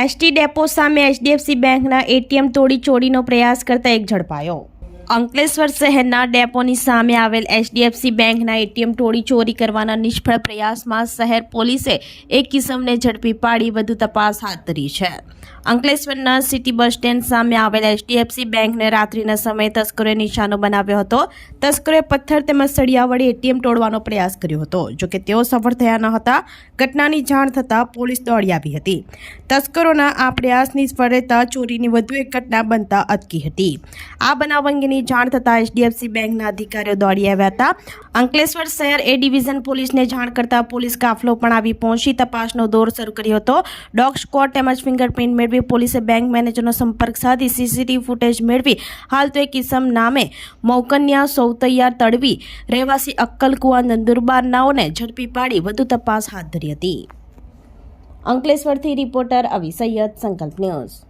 ST depot સામે HDFC બેંકના ATM તોડી ચોરીનો પ્રયાસ કરતા એક ઝડપાયો. અંકલેશ્વર શહેરના ડેપોની સામે આવેલ એચડીએફસી બેંકના એટીએમ તોડી ચોરી કરવાના નિષ્ફળ પ્રયાસમાં શહેર પોલીસે એક કિસમને ઝડપી પાડી વધુ તપાસ હાથ ધરી છે. અંકલેશ્વરના સિટી બસ સ્ટેન્ડ સામે આવેલ એચડીએફસી બેંકને રાત્રિના સમયે તસ્કરોએ નિશાનો બનાવ્યો હતો. તસ્કરોએ પથ્થર તેમજ સળિયા વડે એટીએમ તોડવાનો પ્રયાસ કર્યો હતો. જોકે તેઓ સફળ થયા ન હતા. ઘટનાની જાણ થતાં પોલીસ દોડી આવી હતી. તસ્કરોના આ પ્રયાસ નિષ્ફળ રહેતા ચોરીની વધુ એક ઘટના બનતા અટકી હતી. આ બનાવ અંગેની જાણ થતાં એચડીએફસી બેંકના અધિકારીઓ દોડી આવ્યા હતા. અંકલેશ્વર શહેર એ ડિવિઝન પોલીસને જાણ કરતા પોલીસ કાફલો પણ આવી પહોંચી તપાસનો દોર શરૂ કર્યો હતો. ડોગ સ્કોડ તેમજ ફિંગરપ્રિન્ટ મેળવી પોલીસે બેંક મેનેજરનો સંપર્ક સાધી સીસીટીવી ફૂટેજ મેળવી. હાલ તો એક કિસમ નામે મૌકન્યા સૌતૈયાર તડવી, રહેવાસી અક્કલકુવા નંદુરબાર નાઓને ઝડપી પાડી વધુ તપાસ હાથ ધરી હતી. અંકલેશ્વરથી રિપોર્ટર અવિ સૈયદ સંકલ્પ ન્યૂઝ.